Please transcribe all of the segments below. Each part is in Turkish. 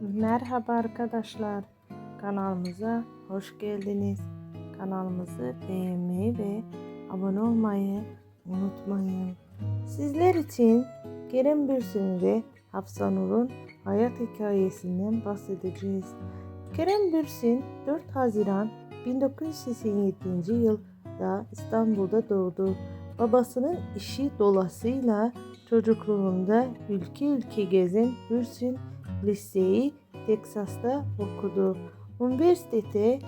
Merhaba arkadaşlar. Kanalımıza hoş geldiniz. Kanalımızı beğenmeyi ve abone olmayı unutmayın. Sizler için Kerem Bürsin ve Hafsa Nur'un hayat hikayesinden bahsedeceğiz. Kerem Bürsin 4 Haziran 1987 yılda İstanbul'da doğdu. Babasının işi dolayısıyla çocukluğunda ülke ülke gezen Bürsin liseyi Teksas'ta okudu. Üniversitede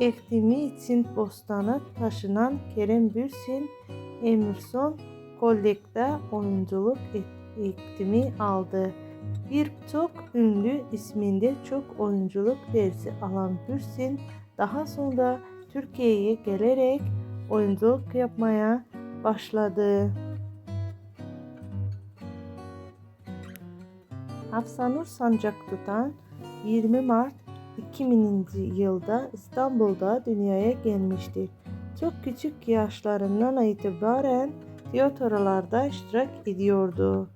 eğitimi için Bostan'a taşınan Kerem Bürsin, Emerson College'de oyunculuk eğitimi aldı. Birçok ünlü isminde çok oyunculuk dersi alan Bürsin, daha sonra Türkiye'ye gelerek oyunculuk yapmaya başladı. Hafsanur Sancak tutan 20 Mart 2000 yılda İstanbul'da dünyaya gelmiştir. Çok küçük yaşlarından itibaren tiyatrolarda iştirak ediyordu.